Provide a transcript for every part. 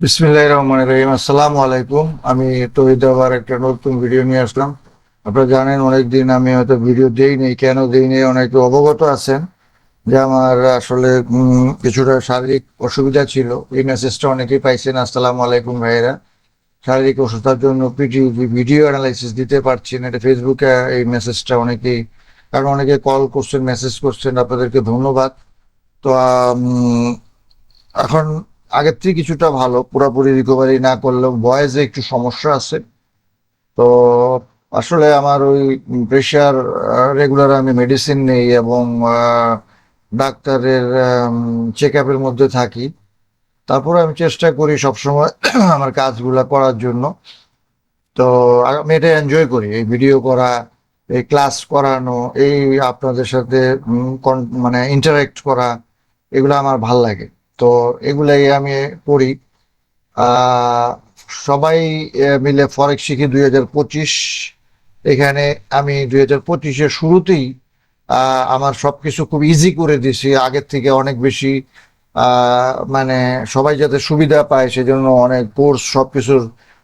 বিসমিল্লাহ রহমান রহিম। আসসালামু আলাইকুম। আমি তহিদ আবার একটা নতুন ভিডিও নিয়ে আসলাম। আপনারা জানেন অনেকদিন আমি হয়তো ভিডিও দেই নেই কেন দেই নেই অনেকে অবগত আছেন যে আমার আসলে কিছুটা শারীরিক অসুবিধা ছিল। এই মেসেজটা অনেকেই পাইছেন, আসসালামু আলাইকুম ভাইয়েরা। শারীরিক অসুস্থতার জন্য পিটি ভিডিও অ্যানালাইসিস দিতে পারছি না। এটা ফেসবুকে এই মেসেজটা অনেকেই, কারণ অনেকে কল করছেন মেসেজ করছেন, আপনাদেরকে ধন্যবাদ। তো এখন আগের থেকে কিছুটা ভালো, পুরোপুরি রিকভারি না করলেও ভয়েসে একটু সমস্যা আছে। তো আসলে আমার ওই প্রেশার রেগুলার আমি মেডিসিন নেই এবং ডাক্তারের চেক আপের মধ্যে থাকি। তারপরে আমি চেষ্টা করি সবসময় আমার কাজগুলো করার জন্য। তো আমি এটা এনজয় করি, এই ভিডিও করা, এই ক্লাস করানো, এই আপনাদের সাথে মানে ইন্টারাক্ট করা, এগুলো আমার ভালো লাগে। তো এগুলাই আমি করি। সবাই মিলে ফরেক্স শিখি দুই হাজার পঁচিশ এখানে আমি দুই হাজার পঁচিশের শুরুতেই আমার সবকিছু খুব ইজি করে দিছি আগের থেকে অনেক বেশি মানে সবাই যাতে সুবিধা পায় সেজন্য অনেক কোর্স সব কিছুর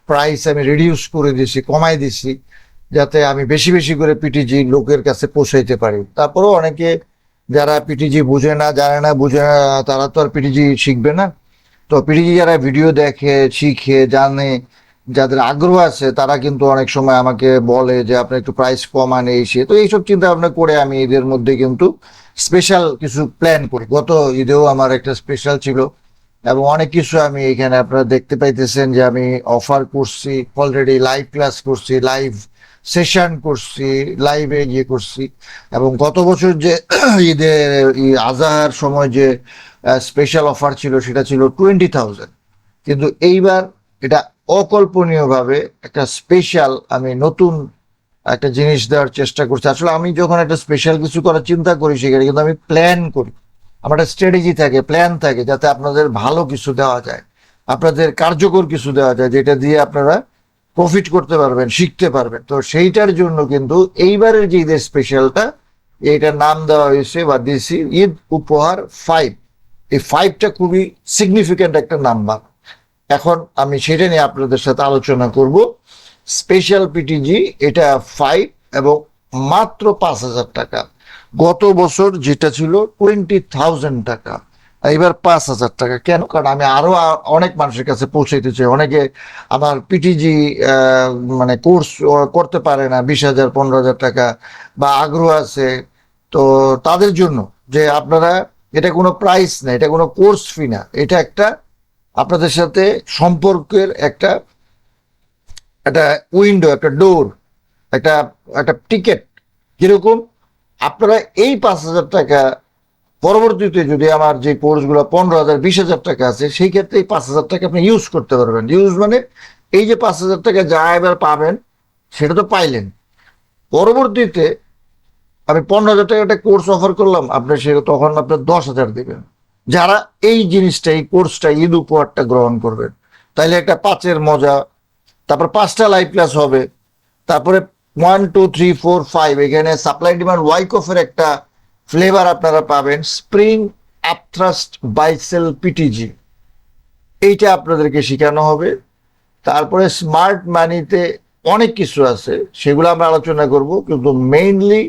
প্রাইস আমি রিডিউস করে দিছি কমাই দিছি যাতে আমি বেশি বেশি করে পিটিজি লোকের কাছে পৌঁছাইতে পারি। তারপরেও অনেকে যারা পিটিজি বুঝে না, জানে না, বুঝে না, তারা তো আর পিটিজি শিখবে না। তো পিটিজি যারা ভিডিও দেখে, শিখে, জানে যাদের আগ্রহ আছে, তারা কিন্তু অনেক সময় আমাকে বলে যে, আপনি একটু প্রাইস কমান এই সে। তো এইসব চিন্তা ভাবনা করে আমি এদের মধ্যে কিন্তু স্পেশাল কিছু প্ল্যান করি। গত ঈদেও আমার একটা স্পেশাল ছিল এবং অনেক কিছু আমি এখানে আপনারা দেখতে পাইতেছেন যে, আমি অফার করছি অলরেডি লাইভ ক্লাস করছি লাইভ সেশন করছি লাইভে গিয়ে করছি এবং গত বছর যে ঈদে আজাহার সময় যে স্পেশাল অফার ছিল, সেটা ছিল টোয়েন্টি থাউজেন্ড কিন্তু এইবার এটা অকল্পনীয়ভাবে একটা স্পেশাল আমি নতুন একটা জিনিস দেওয়ার চেষ্টা করছি। আসলে আমি যখন একটা স্পেশাল কিছু করার চিন্তা করি সেখানে কিন্তু আমি প্ল্যান করি। আমার একটা স্ট্র্যাটেজি থাকে প্ল্যান থাকে যাতে আপনাদের ভালো কিছু দেওয়া যায়, আপনাদের কার্যকর কিছু দেওয়া যায়, যেটা দিয়ে আপনারা প্রফিট করতে পারবেন, শিখতে পারবেন। তো সেইটার জন্য কিন্তু এইবারের যে ঈদের স্পেশালটা এইটার নাম দেওয়া হয়েছে বা দিয়েছি ঈদ উপহার ফাইভ এই ফাইভটা খুবই সিগনিফিক্যান্ট একটা নাম্বার এখন আমি সেটা নিয়ে আপনাদের সাথে আলোচনা করব। স্পেশাল পিটিজি এটা ফাইভ এবং মাত্র পাঁচ হাজার টাকা। গত বছর যেটা ছিল টোয়েন্টি থাউজেন্ড টাকা। এবার পাঁচ হাজার টাকা। কেন? কারণ আমি আরও অনেক মানুষের কাছে পৌঁছাইতে চাই। অনেকে আমার পিটিজি মানে কোর্স করতে পারে না, বিশ হাজার, পনেরো হাজার টাকা বা আগ্রহ আছে। তো তাদের জন্য যে আপনারা, এটা কোনো প্রাইস না, এটা কোনো কোর্স ফি না। এটা একটা আপনাদের সাথে সম্পর্কের একটা একটা উইন্ডো একটা ডোর একটা একটা টিকেট যেরকম আপনারা এই পাঁচ হাজার টাকা পরবর্তীতে যদি আমার যে কোর্সগুলো পনেরো হাজার, বিশ হাজার টাকা আছে, সেই ক্ষেত্রে এই পাঁচ হাজার টাকা আপনি ইউজ করতে পারবেন। ইউজ মানে এই যে পাঁচ হাজার টাকা যা এবার পাবেন, সেটা তো পাইলেন। পরবর্তীতে আমি পনেরো হাজার টাকা একটা কোর্স অফার করলাম, আপনি সে তখন আপনার দশ হাজার দেবেন। যারা এই জিনিসটা এই কোর্সটা ঈদ উপহারটা গ্রহণ করবেন। তাইলে একটা পাঁচের মজা, তারপর পাঁচটা লাইভ ক্লাস হবে, তারপরে one two three four five এখানে সাপ্লাই ডিমান্ড ওয়াইকফের একটা ফ্লেভার আপনারা পাবেন স্প্রিং আপথ্রাস্ট বাইসেল পিটিজি এইটা আপনাদেরকে শেখানো হবে। তারপরে স্মার্ট মানিতে অনেক কিছু আছে, সেগুলো আমরা আলোচনা করব, কিন্তু mainly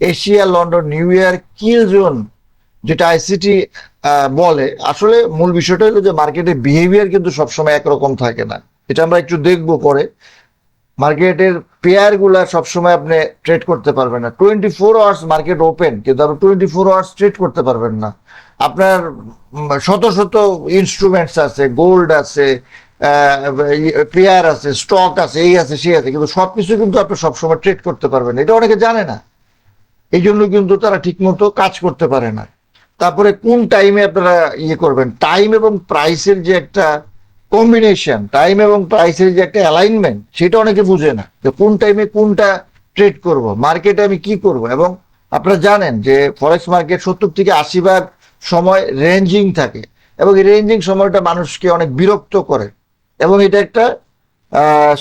Asia London New York kill zone যেটা আইসিটি বলে। আসলে মূল বিষয়টা হলো যে মার্কেটের বিহেভিয়ার কিন্তু সবসময় একরকম থাকে না। এটা আমরা একটু দেখব পরে। মার্কেটের পেয়ারগুলা সবসময় আপনি ট্রেড করতে পারবেন না। Twenty four hours market open কিন্তু আপনি টোয়েন্টি ফোর আওয়ার্স ট্রেড করতে পারবেন না। আপনার শত শত ইনস্ট্রুমেন্টস আছে গোল্ড আছে পেয়ার আছে স্টক আছে, এই আছে, সেই আছে, কিন্তু সবকিছু কিন্তু আপনি সবসময় ট্রেড করতে পারবেন। এটা অনেকে জানে না। এই জন্য কিন্তু তারা ঠিকমতো কাজ করতে পারে না। তারপরে কোন টাইমে আপনারা ইয়ে করবেন? টাইম এবং প্রাইসের যে একটা কম্বিনেশন টাইম এবং প্রাইসের যে একটা অ্যালাইনমেন্ট সেটা অনেকে বুঝে না যে কোন টাইমে কোনটা ট্রেড করব মার্কেটে আমি কি করব? এবং আপনারা জানেন যে ফরেক্স মার্কেট সত্তর থেকে আশি ভাগ সময় রেঞ্জিং থাকে এবং এই রেঞ্জিং সময়টা মানুষকে অনেক বিরক্ত করে। এবং এটা একটা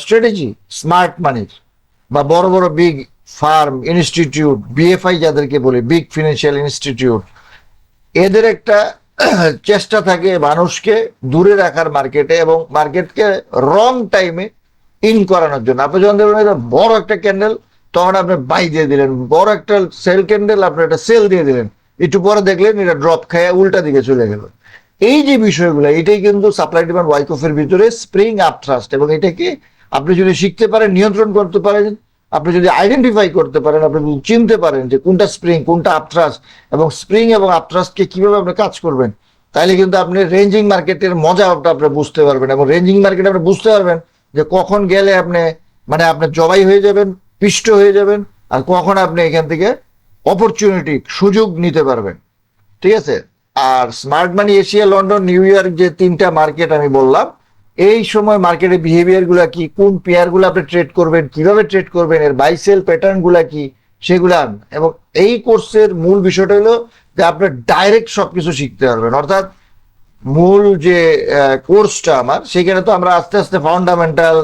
স্ট্র্যাটেজি স্মার্ট মানির বা বড় বড় বিগ ফার্ম ইনস্টিটিউট বিএফআই যাদেরকে বলে বিগ ফিনান্সিয়াল ইনস্টিটিউট এদের একটা চেষ্টা থাকে মানুষকে দূরে রাখার মার্কেটে এবং মার্কেটকে রং টাইমে ইন করানোর জন্য। আপনি যখন দেখবেন বড় একটা ক্যান্ডেল তখন আপনি বাই দিয়ে দিলেন। বড় একটা সেল ক্যান্ডেল আপনি একটা সেল দিয়ে দিলেন। একটু পরে দেখলেন এটা ড্রপ খায় উল্টা দিকে চলে গেল। এই যে বিষয়গুলো, এটাই কিন্তু সাপ্লাই ডিমান্ড ওয়াইকফের ভিতরে স্প্রিং আপ ট্রাস্ট এবং এটাকে আপনি যদি শিখতে পারেন, নিয়ন্ত্রণ করতে পারেন আপনি যদি আইডেন্টিফাই করতে পারেন, আপনি যদি চিনতে পারেন যে কোনটা স্প্রিং কোনটা আপট্রাস্ট এবং স্প্রিং এবং আপট্রাস্টকে কীভাবে আপনি কাজ করবেন, তাহলে কিন্তু আপনি রেঞ্জিং মার্কেটের মজাটা আপনি বুঝতে পারবেন এবং রেঞ্জিং মার্কেট আপনি বুঝতে পারবেন যে কখন গেলে আপনি মানে আপনি জবাই হয়ে যাবেন, পিষ্ট হয়ে যাবেন, আর কখন আপনি এখান থেকে অপরচুনিটি সুযোগ নিতে পারবেন। ঠিক আছে? আর smart money Asia, London, New York যে তিনটা মার্কেট আমি বললাম এই সময় মার্কেটের বিহেভিয়ারগুলা কি? কোন পেয়ারগুলো আপনি ট্রেড করবেন? কীভাবে ট্রেড করবেন? এর বাইসেল প্যাটার্নগুলা কি? সেগুলা এবং এই কোর্সের মূল বিষয়টা হলো যে আপনি ডাইরেক্ট সবকিছু শিখতে পারবেন। অর্থাৎ মূল যে কোর্সটা আমার, সেখানে তো আমরা আস্তে আস্তে ফাউন্ডামেন্টাল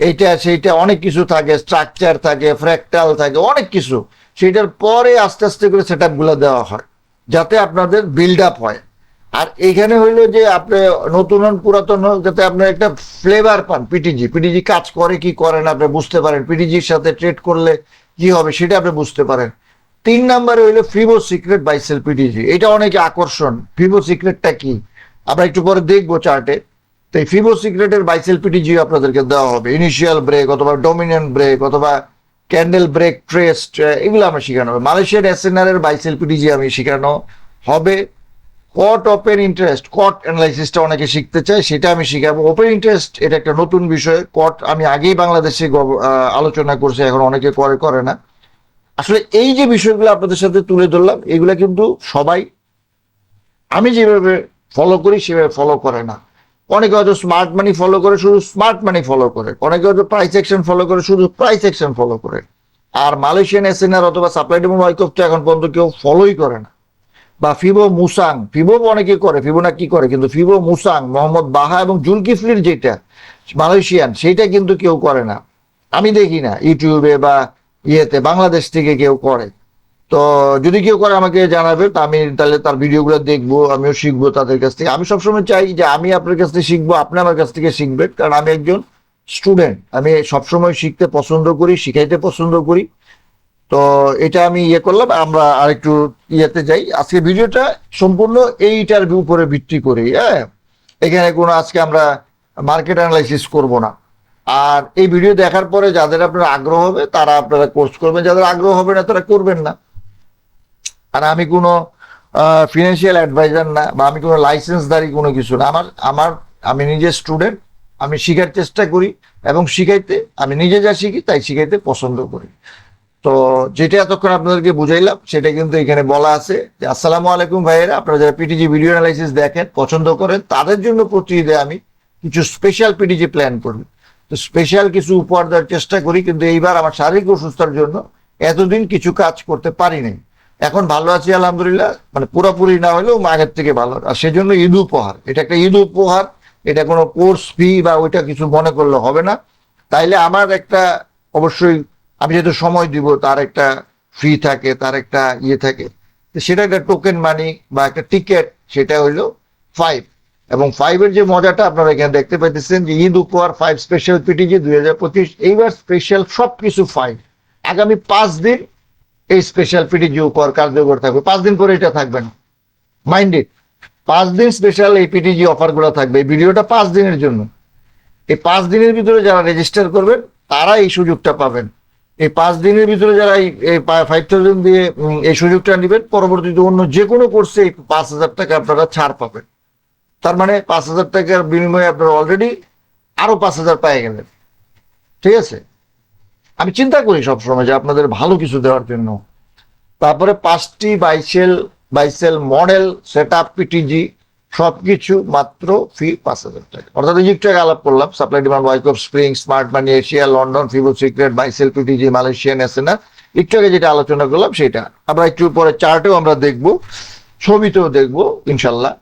এইটা, সেইটা অনেক কিছু থাকে স্ট্রাকচার থাকে ফ্র্যাকটাল থাকে, অনেক কিছু। সেটার পরে আস্তে আস্তে করে সেটগুলো দেওয়া হয়, যাতে আপনাদের বিল্ড আপ হয়। আর এখানে হইল যে আপনি নতুন হন পুরাতন হোক যাতে আপনার একটা ফ্লেভার পান পিটিজি পিটিজি কাজ করে কি করে না, আপনি বুঝতে পারেন। পিটিজির সাথে ট্রেড করলে কি হবে সেটা আপনি বুঝতে পারেন। তিন নম্বরে হইল ফিবো সিক্রেট বাইসেল পিটিজি এটা অনেক আকর্ষণ। ফিবো সিক্রেটটা কি? আমরা একটু পরে দেখব চার্টে তো এই ফিবো সিক্রেটের বাইসেল পিটিজি আপনাদেরকে দেওয়া হবে। ইনিশিয়াল ব্রেক অথবা ডমিনেন্ট ব্রেক অথবা ক্যান্ডেল ব্রেক ট্রেস্ট এগুলো আমরা শেখানো হবে। মালয়েশিয়ার এসএনআর এর বাইসেল পিটিজি আমি শেখানো হবে। কট ওপেন ইন্টারেস্ট কট অ্যানালাইসিসটা অনেকে শিখতে চায়, সেটা আমি শিখাবো। ওপেন ইন্টারেস্ট এটা একটা নতুন বিষয়। কট আমি আগেই বাংলাদেশে আলোচনা করছি, এখন অনেকে করে করে না। আসলে এই যে বিষয়গুলো আপনাদের সাথে তুলে ধরলাম, এগুলা কিন্তু সবাই আমি যেভাবে ফলো করি, সেভাবে ফলো করে না। অনেকে হয়তো স্মার্ট মানি ফলো করে, শুধু স্মার্ট মানি ফলো করে। অনেকে হয়তো প্রাইস অ্যাকশন ফলো করে, শুধু প্রাইস অ্যাকশন ফলো করে। আর মালয়েশিয়ান এসএনআর অথবা সাপ্লাই ডিমান্ড ওয়াইকফ তো এখন পর্যন্ত কেউ ফলোই করে না। বা ফিবো মুসাং ফিবো অনেকে করে ফিবো না কি করে, কিন্তু ফিবো মুসাং মোহাম্মদ বাহা এবং জুলকিফলির যেটা মালয়েশিয়ান সেটা কিন্তু কেউ করে না। আমি দেখি না ইউটিউবে বা ইয়েতে, বাংলাদেশ থেকে কেউ করে। তো যদি কেউ করে আমাকে জানাবে আমি তাহলে তার ভিডিওগুলো দেখব, আমিও শিখব তাদের কাছ থেকে। আমি সবসময় চাই যে আমি আপনার কাছ থেকে শিখব, আপনি আমার কাছ থেকে শিখবেন, কারণ আমি একজন স্টুডেন্ট আমি সবসময় শিখতে পছন্দ করি, শিখাইতে পছন্দ করি। তো এটা আমি ইয়ে করলাম, আমরা আরেকটু ইয়েতে যাই। আজকে ভিডিওটা সম্পূর্ণ এইটার উপরে ভিত্তি করে হ্যাঁ? এখানে কোনো আজকে আমরা মার্কেট অ্যানালাইসিস করব না। আর এই ভিডিও দেখার পরে যাদের আপনার আগ্রহ হবে, তারা আপনারা কোর্স করবেন। যাদের আগ্রহ হবে না, তারা করবেন না। আর আমি কোনো ফিনান্সিয়াল অ্যাডভাইজার না, বা আমি কোনো লাইসেন্সদারি কোনো কিছু না। আমার আমার, আমি নিজে স্টুডেন্ট আমি শিখার চেষ্টা করি। এবং শিখাইতে, আমি নিজে যা শিখি, তাই শিখাইতে পছন্দ করি। তো যেটা এতক্ষণ আপনাদেরকে বুঝাইলাম, সেটা কিন্তু এখানে বলা আছে যে, আসসালামু আলাইকুম ভাইয়েরা, আপনারা যারা পিটিজি ভিডিও অ্যানালাইসিস দেখেন, পছন্দ করেন, তাদের জন্য প্রতি ঈদে আমি কিছু স্পেশাল পিটিজি প্ল্যান করি তো স্পেশাল কিছু উপহার দেওয়ার চেষ্টা করি, কিন্তু এইবার আমার শারীরিক অসুস্থতার জন্য এতদিন কিছু কাজ করতে পারি নাই। এখন ভালো আছি, আলহামদুলিল্লাহ মানে পুরোপুরি না হলেও আগের থেকে ভালো। আর সেজন্য ঈদ উপহার, এটা একটা ঈদ উপহার, এটা কোনো কোর্স ফি বা ওইটা কিছু মনে করলে হবে না। তাইলে আমার একটা অবশ্যই আমি যেহেতু সময় দিব, তার একটা ফি থাকে, তার একটা ইয়ে থাকে সেটা একটা টোকেন মানি বা একটা টিকিট সেটা হইল ফাইভ এবং ফাইভের যে মজাটা আপনারা এখানে দেখতে পাইতেছেন যে ঈদ উপহার ফাইভ স্পেশাল পিটিজি দুই হাজার পঁচিশ, এইবার স্পেশাল সব কিছু ফাইভ আগামী পাঁচ দিন এই স্পেশাল পিটিজি উপহার কার্যকর থাকবে। পাঁচ দিন পরে এটা থাকবে না। মাইন্ডেড পাঁচ দিন স্পেশাল এই পিটিজি অফারগুলো থাকবে। এই ভিডিওটা পাঁচ দিনের জন্য। এই পাঁচ দিনের ভিতরে যারা রেজিস্টার করবেন, তারা এই সুযোগটা পাবেন। এই পাঁচ দিনের ভিতরে যারা এই ফাইভ থাউজেন্ড দিয়ে এই সুযোগটা নেবেন, পরবর্তীতে অন্য যে কোনো কোর্সে এই পাঁচ হাজার টাকা আপনারা ছাড় পাবেন। তার মানে পাঁচ হাজার টাকার বিনিময়ে আপনারা অলরেডি আরও পাঁচ হাজার পেয়ে গেলেন। ঠিক আছে? আমি চিন্তা করি সবসময় যে আপনাদের ভালো কিছু দেওয়ার জন্য। তারপরে পাঁচটি buy sell buy sell model set up PTG সবকিছু মাত্র ফি পাঁচ হাজার টাকা। অর্থাৎ এই টাকা আলাপ করলাম supply demand Wyckoff spring smart money Asia London fibo secret buy sell PTG Malaysian SNR একটু আগে যেটা আলোচনা করলাম, সেটা। আমরা একটু পরে চার্টেও আমরা দেখব, ছবিতেও দেখব, ইনশাল্লাহ।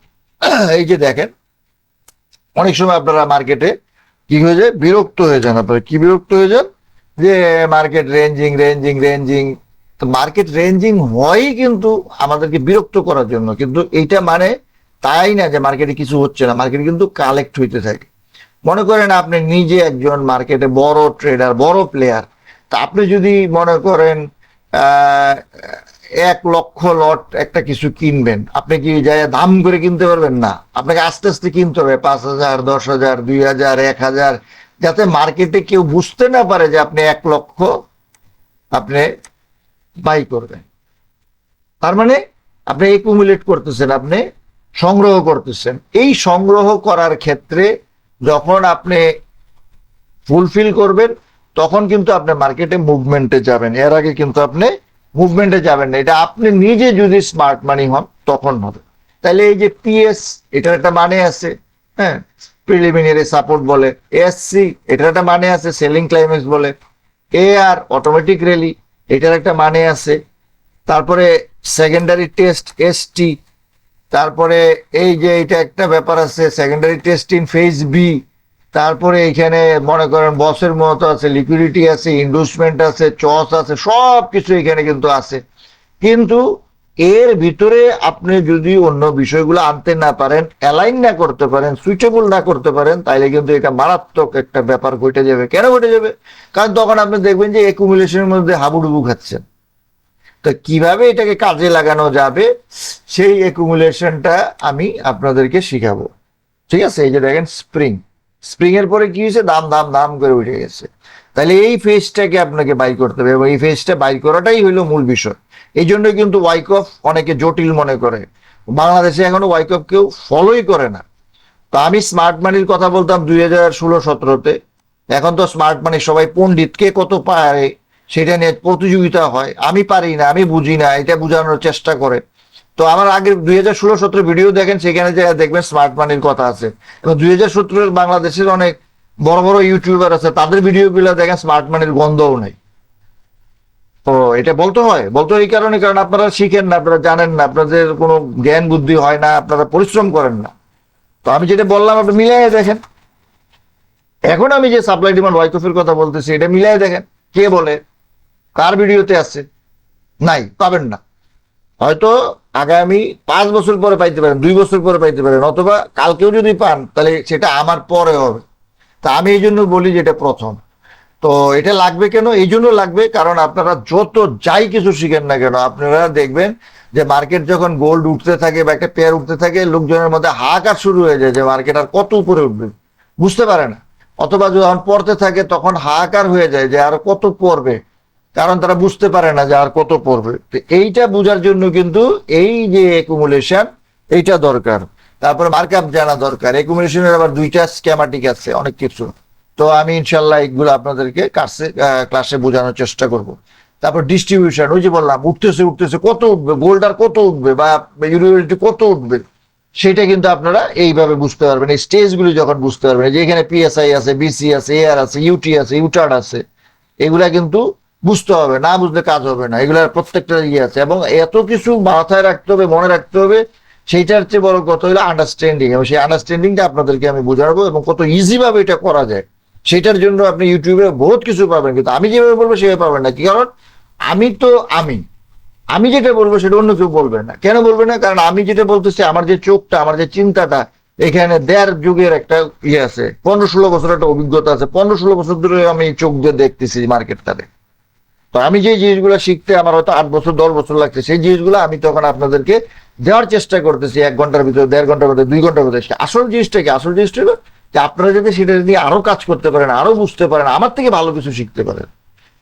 এই যে দেখেন, অনেক সময় আপনারা মার্কেটে কি হয়ে যায়? বিরক্ত হয়ে যান আপনারা। কি বিরক্ত হয়ে যান? যে মার্কেট রেঞ্জিং রেঞ্জিং রেঞ্জিং তো মার্কেট রেঞ্জিং হয় কিন্তু আমাদেরকে বিরক্ত করার জন্য। কিন্তু এইটা মানে তাই না যে মার্কেটে কিছু হচ্ছে না মার্কেট কিন্তু কালেক্ট হইতে থাকে। মনে করেন আপনি নিজে একজন মার্কেটে বড় ট্রেডার বড় প্লেয়ার তা আপনি যদি মনে করেন এক লক্ষ লট একটা কিছু কিনবেন, আপনি কি যাই দাম করে কিনতে পারবেন না? আপনাকে আস্তে আস্তে কিনতে হবে, পাঁচ হাজার, দশ হাজার, দুই হাজার, এক হাজার, যাতে মার্কেটে কেউ বুঝতে না পারে যে আপনি এক লক্ষ আপনি বাই করবেন। তার মানে আপনি একুমুলেট করতেছেন, আপনি সংগ্রহ করতেছেন। এই সংগ্রহ করার ক্ষেত্রে যখন আপনি ফুলফিল করবেন, তখন কিন্তু আপনি মার্কেটে মুভমেন্টে যাবেন। এর আগে কিন্তু আপনি মুভমেন্টে যাবেন না। এটা আপনি নিজে যদি স্মার্ট মানি হন, তখন হবে। তাহলে এই যে পিএস এটার একটা মানে আছে হ্যাঁ? প্রিলিমিনারি সাপোর্ট বলে। এসসি এটার একটা মানে আছে সেলিং ক্লাইম্যাক্স বলে। এ আর অটোমেটিক র্যালি এটার একটা মানে আছে। তারপরে সেকেন্ডারি টেস্ট এসটি তারপরে এই যে এটা একটা ব্যাপার আছে secondary test in phase B তারপরে এখানে মনে করেন বসের মতো আছে লিকুইডিটি আছে ইনভেস্টমেন্ট আছে, চস আছে সব কিছু এখানে কিন্তু আছে। কিন্তু এর ভিতরে আপনি যদি অন্য বিষয়গুলো আনতে না পারেন অ্যালাইন না করতে পারেন সুইচেবল না করতে পারেন তাহলে কিন্তু এটা মারাত্মক একটা ব্যাপার ঘটে যাবে। কেন ঘটে যাবে? কারণ তখন আপনি দেখবেন যে একুমুলেশনের মধ্যে হাবুডুবু খাচ্ছেন। তো কীভাবে এটাকে কাজে লাগানো যাবে, সেই একুমুলেশনটা আমি আপনাদেরকে শিখাবো। ঠিক আছে? এই যে দেখেন স্প্রিং স্প্রিং এর পরে কি হয়েছে? দাম দাম দাম করে উঠে গেছে। তাহলে এই ফেজটাকে আপনাকে বাই করতে হবে এবং এই ফেজটা বাই করাটাই হলো মূল বিষয়। এই জন্য কিন্তু ওয়াইকফ অনেকে জটিল মনে করে। বাংলাদেশে এখনও ওয়াইকফ কেউ ফলোই করে না। তো আমি স্মার্ট মানির কথা বলতাম দুই হাজার ষোলো সতেরোতে। এখন তো স্মার্ট মানি সবাই পণ্ডিত কে কত পারে? সেটা নিয়ে প্রতিযোগিতা হয়। আমি পারি না, আমি বুঝি না, এটা বোঝানোর চেষ্টা করে। তো আমার আগে দুই হাজার ষোলো সতেরো ভিডিও দেখেন, সেখানে যে দেখবেন স্মার্ট মানির কথা আছে। এবং দুই হাজার সতেরোর বাংলাদেশের অনেক বড় বড় ইউটিউবার আছে, তাদের ভিডিওগুলো দেখেন স্মার্ট মানির গন্ধও নেই। তো এটা বলতে হয় বলতে হয় এই কারণে, কারণ আপনারা শিখেন না, আপনারা জানেন না, আপনাদের কোনো জ্ঞান বুদ্ধি হয় না, আপনারা পরিশ্রম করেন না। তো আমি যেটা বললাম, আপনি মিলাই দেখেন। এখন আমি যে সাপ্লাই ডিমান্ড ওয়াইকফের কথা বলতেছি, এটা মিলাই দেখেন। কে বলে? কার ভিডিওতে আছে? নাই, পাবেন না। হয়তো আগামী পাঁচ বছর পরে পাইতে পারেন, দুই বছর পরে পাইতে পারেন, অথবা কালকেও যদি পান, তাহলে সেটা আমার পরে হবে। তা আমি এই জন্য বলি যে এটা প্রথম। তো এটা লাগবে কেন? এই জন্য লাগবে কারণ আপনারা যত যাই কিছু শিখেন না কেন, আপনারা দেখবেন যে মার্কেট যখন গোল্ড উঠতে থাকে বা একটা পেয়ার উঠতে থাকে, লোকজনের মধ্যে হাহাকার শুরু হয়ে যায় যে মার্কেট আর কত উপরে উঠবে। বুঝতে পারে না। অথবা যখন পড়তে থাকে, তখন হাহাকার হয়ে যায় যে আর কত পড়বে। কারণ তারা বুঝতে পারে না যে আর কত পড়বে। তো এইটা বোঝার জন্য কিন্তু এই যে একুমুলেশন এইটা দরকার। তারপরে মার্কআপ জানা দরকার। একুমুলেশনের আবার দুইটা স্ক্যামাটিক আছে, অনেক কিছু। তো আমি ইনশাল্লাহ এগুলো আপনাদেরকে ক্লাসে ক্লাসে বোঝানোর চেষ্টা করব। তারপর ডিস্ট্রিবিউশন ওই যে বললাম, উঠতেছে উঠতেছে, কত উঠবে? গোল্ড আর কত উঠবে? বা ইউনিভার্সিটি কত উঠবে? সেটা কিন্তু আপনারা এইভাবে বুঝতে পারবেন। এই স্টেজগুলি যখন বুঝতে পারবেন যে এখানে পিএসআই আছে বিসি আছে এআর আছে ইউটি আছে ইউটার্ড আছে, এগুলা কিন্তু বুঝতে হবে, না বুঝলে কাজ হবে না। এগুলার প্রত্যেকটা ইয়ে আছে। এবং এত কিছু মাথায় রাখতে হবে, মনে রাখতে হবে, সেইটার চেয়ে বড় কথা হলো আন্ডারস্ট্যান্ডিং এবং সেই আন্ডারস্ট্যান্ডিংটা আপনাদেরকে আমি বোঝাবো এবং কত ইজি ভাবে এটা করা যায়। সেটার জন্য আপনি ইউটিউবে বহুত কিছু পাবেন, কিন্তু আমি যেভাবে বলব সেভাবে পাবেন না। কি কারণ? আমি তো আমি। আমি যেটা বলব সেটা অন্য কেউ বলবে না। কেন বলবে না? কারণ আমি যেটা বলতেছি, আমার যে চোখটা, আমার যে চিন্তাটা, এখানে দেড় যুগের একটা ইয়ে আছে। পনেরো ষোলো বছর একটা অভিজ্ঞতা আছে। পনেরো ষোলো বছর ধরে আমি চোখ দিয়ে দেখতেছি মার্কেটটাতে তো আমি যে জিনিসগুলো শিখতে আমার হয়তো আট বছর, দশ বছর লাগছে, সেই জিনিসগুলো আমি তখন আপনাদেরকে দেওয়ার চেষ্টা করতেছি এক ঘণ্টার ভিতরে, দেড় ঘণ্টার ভিতরে, দুই ঘণ্টার ভিতরে। আসল জিনিসটা কি? আসল জিনিসটা হলো যে আপনারা যদি সেটা নিয়ে আরও কাজ করতে পারেন, আরও বুঝতে পারেন, আমার থেকে ভালো কিছু শিখতে পারেন।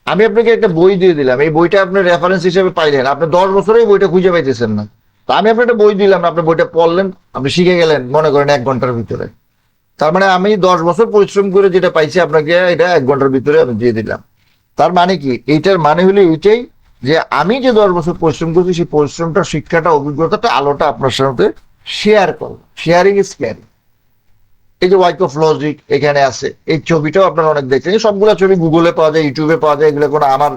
আমি আপনাকে একটা বই দিয়ে দিলাম। এই বইটা আপনি রেফারেন্স হিসেবে পাইলেন। আপনি দশ বছরে বইটা খুঁজে পাইতেছেন না। তো আমি আপনার একটা বই দিলাম, আপনি বইটা পড়লেন, আপনি শিখে গেলেন, মনে করেন এক ঘণ্টার ভিতরে। তার মানে আমি দশ বছর পরিশ্রম করে যেটা পাইছি, আপনাকে এটা এক ঘণ্টার ভিতরে আমি দিয়ে দিলাম। তার মানে কি? এইটার মানে হলো এইটাই যে আমি যে দশ বছর পরিশ্রম করছি, সেই পরিশ্রমটা, শিক্ষাটা, অভিজ্ঞতাটা, আলোটা আপনার সাথে শেয়ার করব শেয়ারিং ইজ ক্যারিং এই যে ওয়াইক অফ লজিক এখানে আছে, এই ছবিটাও আপনারা অনেক দেখছেন। সবগুলো ছবি গুগলে পাওয়া যায় ইউটিউবে পাওয়া যায়, এগুলো কোনো আমার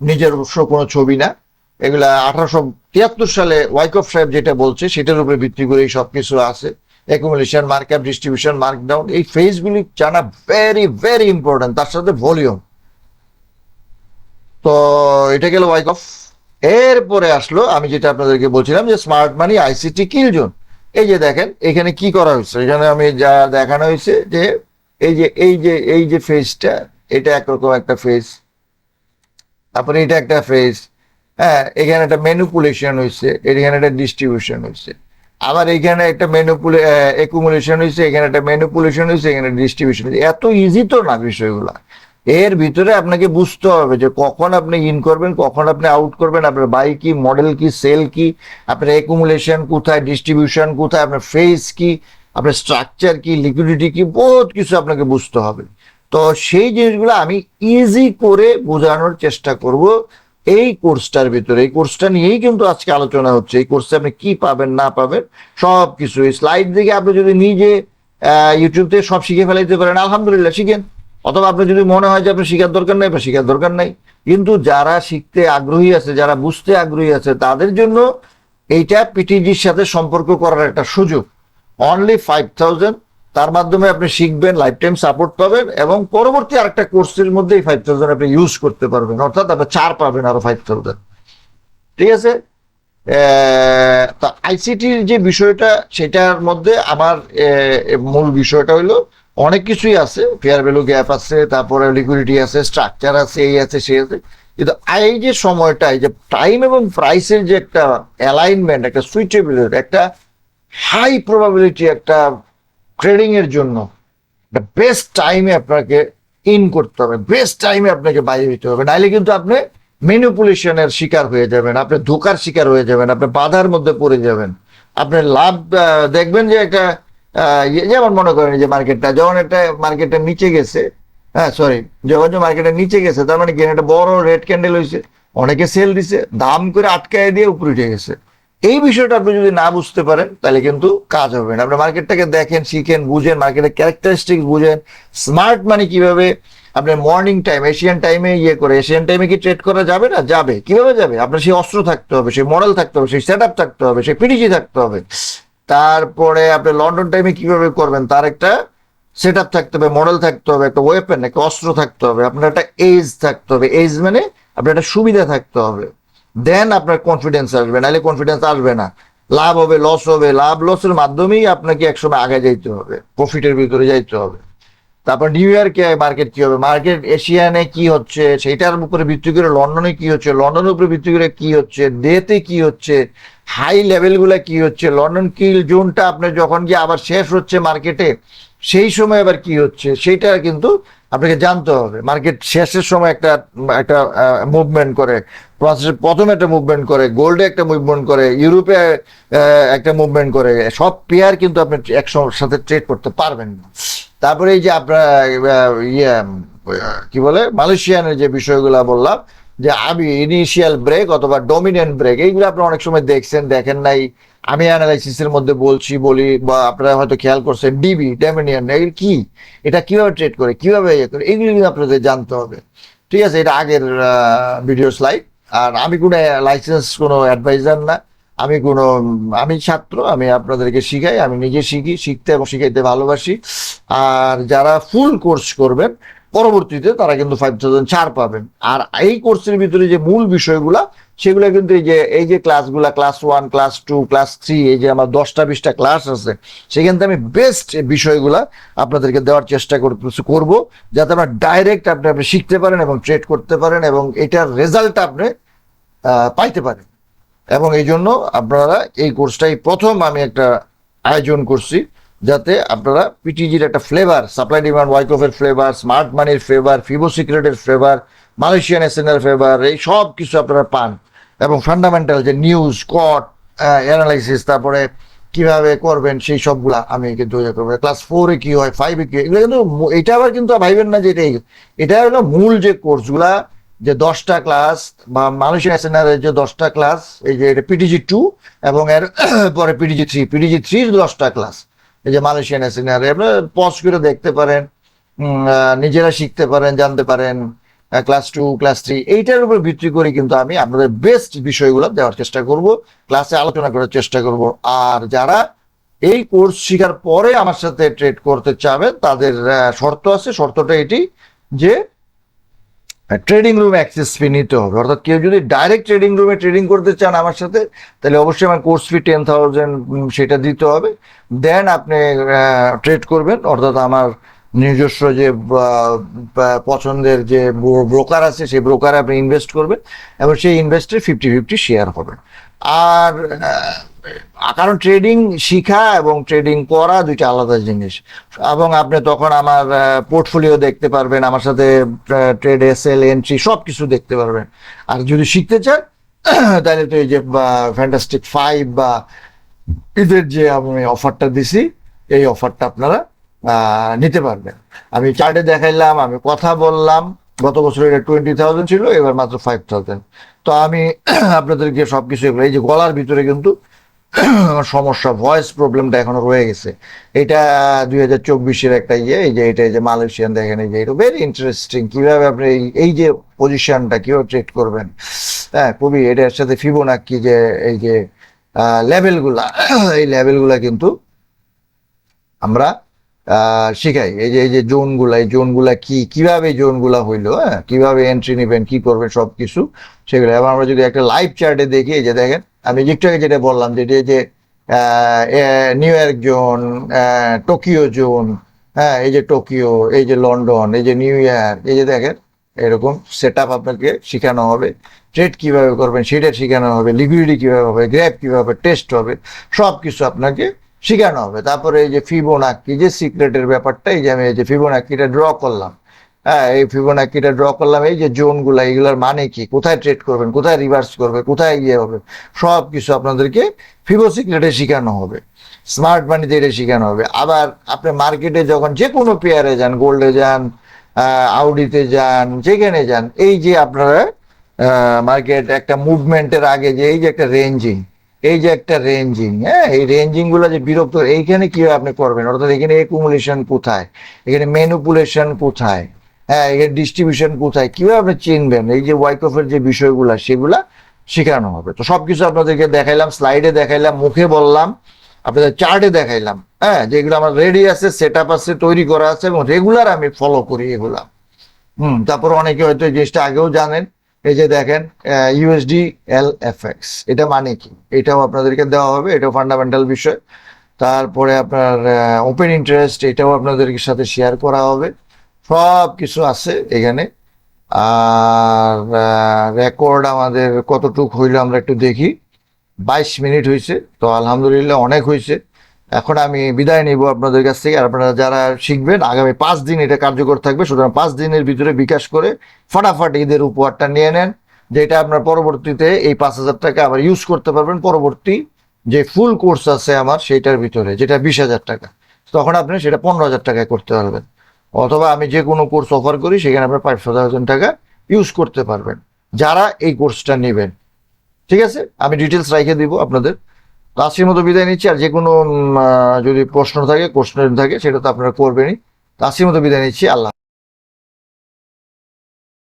নিজের অবশ্য কোনো ছবি না। এগুলা আঠারোশো তিয়াত্তর সালে ওয়াইকফ সাহেব যেটা বলছে, সেটার উপরে ভিত্তি করে সব কিছু আছে। Accumulation mark up distribution mark down এই ফেজগুলি জানা ভেরি ভেরি ইম্পর্টেন্ট তার সাথে ভলিউম তো এটা গেল ওয়াইকফ এরপরে আসলো, আমি যেটা আপনাদেরকে বলছিলাম যে smart money ICT kill zone. এই যে দেখেন, এখানে কি করা হয়েছে? এখানে আমি যা দেখানো হয়েছে যে এই যে এই যে এই যে ফেজটা এটা একরকম একটা ফেজ তারপরে এটা একটা ফেজ হ্যাঁ এখানে একটা ম্যানুপুলেশন হয়েছে, এখানে একটা ডিস্ট্রিবিউশন হয়েছে। আবার এখানে একটা ম্যানুপুলে একুমুলেশন হয়েছে, এখানে একটা ম্যানুপুলেশন হয়েছে, এখানে ডিস্ট্রিবিউশন হয়েছে। এত ইজি তো না বিষয়গুলা। এর ভিতরে আপনাকে বুঝতে হবে যে কখন আপনি ইন করবেন, কখন আপনি আউট করবেন, আপনার বাই কি মডেল কি সেল কি, আপনার একুমুলেশন কোথায় ডিস্ট্রিবিউশন কোথায়, আপনার ফেস কি, আপনার স্ট্রাকচার কি লিকুইডিটি কি, বহুত কিছু আপনাকে বুঝতে হবে। তো সেই জিনিসগুলো আমি ইজি করে বোঝানোর চেষ্টা করব এই কোর্সটার ভিতরে। এই কোর্সটা নিয়েই কিন্তু আজকে আলোচনা হচ্ছে। এই কোর্সে আপনি কি পাবেন, না পাবেন, সব কিছু। এই স্লাইড দেখে আপনি যদি নিজে ইউটিউব থেকে সব শিখে ফেলাইতে পারেন, আলহামদুলিল্লাহ, শিখেন। অথবা আপনার যদি মনে হয় যে আপনার শিখার দরকার নাই বা শিখার দরকার নাই। কিন্তু যারা শিখতে আগ্রহী আছে, যারা বুঝতে আগ্রহী আছে, তাদের জন্য এইটা পিটিজির সাথে সম্পর্ক করার একটা সুযোগ। অনলি ফাইভ থাউজেন্ড তার মাধ্যমে আপনি শিখবেন লাইফ টাইম সাপোর্ট পাবেন এবং পরবর্তী আরেকটা কোর্সের মধ্যে এই ফাইভ থাউজেন্ড আপনি ইউজ করতে পারবেন। অর্থাৎ আপনি চার পাবেন আরও ফাইভ থাউজেন্ড ঠিক আছে? তা আইসিটির যে বিষয়টা, সেটার মধ্যে আমার মূল বিষয়টা হলো অনেক কিছুই আছে ফেয়ার ভ্যালু গ্যাপ আছে, তারপরে লিকুইডিটি আছে স্ট্রাকচার আছে, এই আছে, সেই আছে। কিন্তু এই যে সময়টা, এই যে টাইম এবং প্রাইসের যে একটা অ্যালাইনমেন্ট একটা সুইটেবিলিটি একটা হাই প্রবাবিলিটি একটা ট্রেডিং এর জন্য বেস্ট টাইমে আপনাকে ইন করতে হবে বেস্ট টাইমে আপনাকে বাইরে দিতে হবে। নাইলে কিন্তু আপনি ম্যানিপুলেশনের শিকার হয়ে যাবেন, আপনি ধোকার শিকার হয়ে যাবেন, আপনি বাধার মধ্যে পড়ে যাবেন। আপনি লাভ দেখবেন যে একটা যেমন মনে করেন যে মার্কেটটা, যখন একটা মার্কেটটা নিচে গেছে হ্যাঁ সরি যখন যে মার্কেটটা নিচে গেছে, তার মানে একটা বড় রেড ক্যান্ডেল হয়েছে, অনেকে সেল দিছে, দাম করে আটকায় দিয়ে উপরে উঠে গেছে। এই বিষয়টা আপনি যদি না বুঝতে পারেন, তাহলে কিন্তু কাজ হবে না। আপনি মার্কেটটাকে দেখেন, শিখেন, বুঝেন, মার্কেটের ক্যারেক্টারিস্টিক বুঝেন। স্মার্ট মানে কীভাবে আপনার মর্নিং টাইম এশিয়ান টাইমে ইয়ে করে এশিয়ান টাইমে কি ট্রেড করা যাবে না? যাবে। কীভাবে যাবে? আপনার সেই অস্ত্র থাকতে হবে, সেই মডেল থাকতে হবে, সেই সেট থাকতে হবে, সেই পিডিজি থাকতে হবে। তারপরে আপনি লন্ডন টাইমে কীভাবে করবেন? তার একটা সেট আপ থাকতে হবে মডেল থাকতে হবে, একটা ওয়েপেন একটা অস্ত্র থাকতে হবে, আপনার একটা এজ থাকতে হবে। এজ মানে আপনার একটা সুবিধা থাকতে হবে। দেন আপনার কনফিডেন্স আসবে, নাহলে কনফিডেন্স আসবে না। লাভ হবে লস হবে। লাভ লসের মাধ্যমেই আপনাকে একসময় আগে যাইতে হবে প্রফিটের ভিতরে যাইতে হবে। তারপর নিউ ইয়র্কে মার্কেট কি হবে? মার্কেট এশিয়ানে কি হচ্ছে? সেটার উপরে ভিত্তি করে লন্ডনে কি হচ্ছে? লন্ডনের উপরে ভিত্তি করে কি হচ্ছে? ডেতে কি হচ্ছে? হাই লেভেল লেভেলগুলো কি হচ্ছে? লন্ডন কি জোনটা আপনার যখন গিয়ে আবার শেষ হচ্ছে মার্কেটে সেই সময় আবার কি হচ্ছে? সেটা কিন্তু আপনাকে জানতে হবে মার্কেট শেষের সময় একটা একটা মুভমেন্ট করে প্রথমে একটা মুভমেন্ট করে গোল্ডে একটা মুভমেন্ট করে ইউরোপে একটা মুভমেন্ট করে, সব পেয়ার কিন্তু আপনি একসাথে ট্রেড করতে পারবেন না। তারপরে এই যে আপনার ইয়ে কি বলে, মালয়েশিয়ানের যে বিষয়গুলো বললাম যে আমি ইনিশিয়াল ব্রেক অথবা ডমিনেন্ট ব্রেক এইগুলো আপনি অনেক সময় দেখছেন, দেখেন নাই। আমি অ্যানালাইসিসের মধ্যে বলছি, বলি, বা আপনারা হয়তো খেয়াল করছেন ডিবি ডেমিনিয়ান এর কি? এটা কীভাবে ট্রেড করে, কীভাবে ইয়ে করে, এগুলো কিন্তু আপনাদের জানতে হবে। ঠিক আছে, এটা আগের ভিডিও স্লাইড আর আমি কোনো লাইসেন্স কোনো অ্যাডভাইজার না। আমি কোনো, আমি ছাত্র, আমি আপনাদেরকে শিখাই, আমি নিজে শিখি, শিখতে এবং শিখাইতে ভালোবাসি। আর যারা ফুল কোর্স করবেন পরবর্তীতে তারা কিন্তু ফাইভ থাউজেন্ড ছাড় পাবেন। আর এই কোর্সের ভিতরে যে মূল বিষয়গুলা, সেগুলো কিন্তু এই যে এই যে ক্লাসগুলা class one class two class three এই যে আমার দশটা বিশটা ক্লাস আছে, সেখান থেকে আমি বেস্ট বিষয়গুলা আপনাদেরকে দেওয়ার চেষ্টা করব, যাতে আপনার ডাইরেক্ট আপনি আপনি শিখতে পারেন এবং ট্রেড করতে পারেন এবং এটার রেজাল্ট আপনি পাইতে পারেন। এবং এই জন্য আপনারা এই কোর্সটাই প্রথম আমি একটা আয়োজন করছি। যাতে আপনারা পিটিজির একটা ফ্লেভার সাপ্লাই ডিমান্ড ওয়াইকফের ফ্লেভার স্মার্ট মানির ফ্লেভার ফিবো সিক্রেটের ফ্লেভার মালয়েশিয়ান এসএনএর ফ্লেভার এই সব কিছু আপনারা পান। এবং ফান্ডামেন্টাল যে নিউজ কট অ্যানালাইসিস তারপরে কীভাবে করবেন, সেই সবগুলা আমি কিন্তু ইয়ে করব। ক্লাস ফোরে কি হয় ফাইভে কি এগুলো কিন্তু এটা আবার কিন্তু ভাইবেন না যে এটা এটা হলো মূল যে কোর্সগুলা যে দশটা ক্লাস বা মালয়েশিয়ান এসএনআর যে দশটা ক্লাস এই যে এটা পিটিজি টু এবং এর পরে পিটিজি থ্রি পিটিজি থ্রির দশটা ক্লাস এই যে মালয়েশিয়ান এসএনআর আপনারা পজ করে দেখতে পারেন নিজেরা শিখতে পারেন, জানতে পারেন ক্লাস টু ক্লাস থ্রি এইটার উপর ভিত্তি করে কিন্তু আমি আপনাদের বেস্ট বিষয়গুলো দেওয়ার চেষ্টা করব ক্লাসে আলোচনা করার চেষ্টা করব। আর যারা এই কোর্স শেখার পরে আমার সাথে ট্রেড করতে চাবেন, তাদের শর্ত আছে, শর্তটা এটি যে ট্রেডিং রুমে অ্যাক্সেস ফি নিতে হবে। অর্থাৎ কেউ যদি ডাইরেক্ট ট্রেডিং রুমে ট্রেডিং করতে চান আমার সাথে, তাহলে অবশ্যই আমার কোর্স ফি টেন থাউজেন্ড সেটা দিতে হবে। দেন আপনি ট্রেড করবেন। অর্থাৎ আমার নিজস্ব যে পছন্দের যে ব্রোকার আছে, সেই ব্রোকারে আপনি ইনভেস্ট করবেন এবং সেই ইনভেস্টের ফিফটি ফিফটি শেয়ার হবে। আর কারণ ট্রেডিং শিখা এবং ট্রেডিং করা দুইটা আলাদা জিনিস। এবং আপনি তখন আমার পোর্টফোলিও দেখতে পারবেন, আমার সাথে ট্রেড এসএল এন্ট্রি সব কিছু দেখতে পারবেন। আর যদি শিখতে চান, তাহলে তো এই যে ফ্যান্টাস্টিক ফাইভ বা ঈদের যে আমি অফারটা দিছি, এই অফারটা আপনারা নিতে পারবেন। আমি চার্টে দেখাইলাম, আমি কথা বললাম, গত বছর এটা টোয়েন্টি থাউজেন্ড ছিল, এবার মাত্র ফাইভ থাউজেন্ড তো আমি আপনাদেরকে সবকিছু এগুলো- এই যে গলার ভিতরে কিন্তু সমস্যা ভয়েস প্রবলেমটা এখনও রয়ে গেছে। এটা দুই হাজার চব্বিশের একটা ইয়ে এই যে এটা, এই যে মালয়েশিয়ান দেখেন, এই যে এটা ভেরি ইন্টারেস্টিং কীভাবে আপনি এই- যে পজিশনটা কীভাবে ট্রেড করবেন? হ্যাঁ খুবই, এটার সাথে ফিবোনাক্কি যে, এই যে লেভেলগুলা এই লেভেলগুলা কিন্তু আমরা শিখাই। এই যে এই যে জোনগুলা, এই জোনগুলা কি, কীভাবে জোনগুলা হইল হ্যাঁ কীভাবে এন্ট্রি নেবেন, কি করবেন সব কিছু সেগুলো। এবার আমরা যদি একটা লাইভ চার্টে দেখি, এই যে দেখেন আমি একটু যেটা বললাম যে যে New York zone Tokyo zone হ্যাঁ এই যে টোকিও, এই যে লন্ডন, এই যে নিউ ইয়র্ক, এই যে দেখেন, এরকম সেট আপ আপনাকে শেখানো হবে। ট্রেড কীভাবে করবেন, সেটা শেখানো হবে লিকুইডিটি কীভাবে হবে গ্র্যাপ কীভাবে টেস্ট হবে সব কিছু আপনাকে শেখানো হবে। তারপরে এই যে ফিবোনাক্কি যে সিক্রেটের ব্যাপারটা, এই যে আমি এই যে ফিবোনাক্কিটা ড্র করলাম। হ্যাঁ এই ফিবোনাক্কিটা ড্র করলাম, এই যে জোনগুলো, এইগুলোর মানে কি? কোথায় ট্রেড করবেন? কোথায় রিভার্স করবে? কোথায় ইয়ে হবে? সব কিছু আপনাদেরকে ফিবো সিক্রেটে শেখানো হবে। স্মার্ট মানিতে এটা শেখানো হবে। আবার আপনি মার্কেটে যখন যে কোনো পেয়ারে যান গোল্ডে যান আউডিতে যান, যেখানে যান, এই যে আপনারা মার্কেট একটা মুভমেন্টের আগে যে এই যে একটা রেঞ্জিং এই যে একটা রেঞ্জিং হ্যাঁ এই রেঞ্জিংগুলো যে বিরক্ত, এইখানে কীভাবে আপনি করবেন? অর্থাৎ এখানে একুমুলেশন কোথায়? এখানে ম্যানুপুলেশন কোথায়? হ্যাঁ এখানে ডিস্ট্রিবিউশন কোথায়? কীভাবে আপনি চিনবেন? এই যে ওয়াইকফের যে বিষয়গুলা, সেগুলা শেখানো হবে। তো সবকিছু আপনাদেরকে দেখাইলাম স্লাইডে দেখাইলাম, মুখে বললাম, আপনাদের চার্টে দেখাইলাম হ্যাঁ যেগুলো আমার রেডি আছে সেট আপ আছে, তৈরি করা আছে এবং রেগুলার আমি ফলো করি এগুলা। হুম, তারপর অনেকে হয়তো এই জিনিসটা আগেও জানেন। এই যে দেখেন ইউএসডি এল এফ এক্স এটা মানে কি? এটাও আপনাদেরকে দেওয়া হবে, এটাও ফান্ডামেন্টাল বিষয়। তারপরে আপনার ওপেন ইন্টারেস্ট এটাও আপনাদের সাথে শেয়ার করা হবে। সব কিছু আছে এখানে। আর রেকর্ড আমাদের কতটুক হইল আমরা একটু দেখি। বাইশ মিনিট হয়েছে তো আলহামদুলিল্লাহ অনেক হয়েছে এখন আমি বিদায় নিব আপনাদের কাছ থেকে। আপনারা যারা শিখবেন, আগামী পাঁচ দিন এটা কার্যকর থাকবে। সুতরাং পাঁচ দিনের ভিতরে বিকাশ করে ফটাফট ঈদের উপহারটা নিয়ে নেন, যেটা আপনার পরবর্তীতে এই পাঁচ হাজার টাকা আবার ইউজ করতে পারবেন। পরবর্তী যে ফুল কোর্স আছে আমার, সেইটার ভিতরে, যেটা বিশ হাজার টাকা। তখন আপনি সেটা পনেরো হাজার টাকায় করতে পারবেন। অথবা আমি যে কোনো কোর্স অফার করি, সেখানে আপনার পাঁচশো থাউজেন্ড টাকা ইউজ করতে পারবেন। যারা এই কোর্সটা নেবেন, ঠিক আছে? আমি ডিটেলস রাইখে দিব আপনাদের। তো আজকের মতো বিদায় নিচ্ছি, আর যে কোনো যদি প্রশ্ন থাকে কোশ্চেন থাকে, সেটা তো আপনারা করবেনই। তো আজকের মতো বিদায় নিচ্ছি, আল্লাহ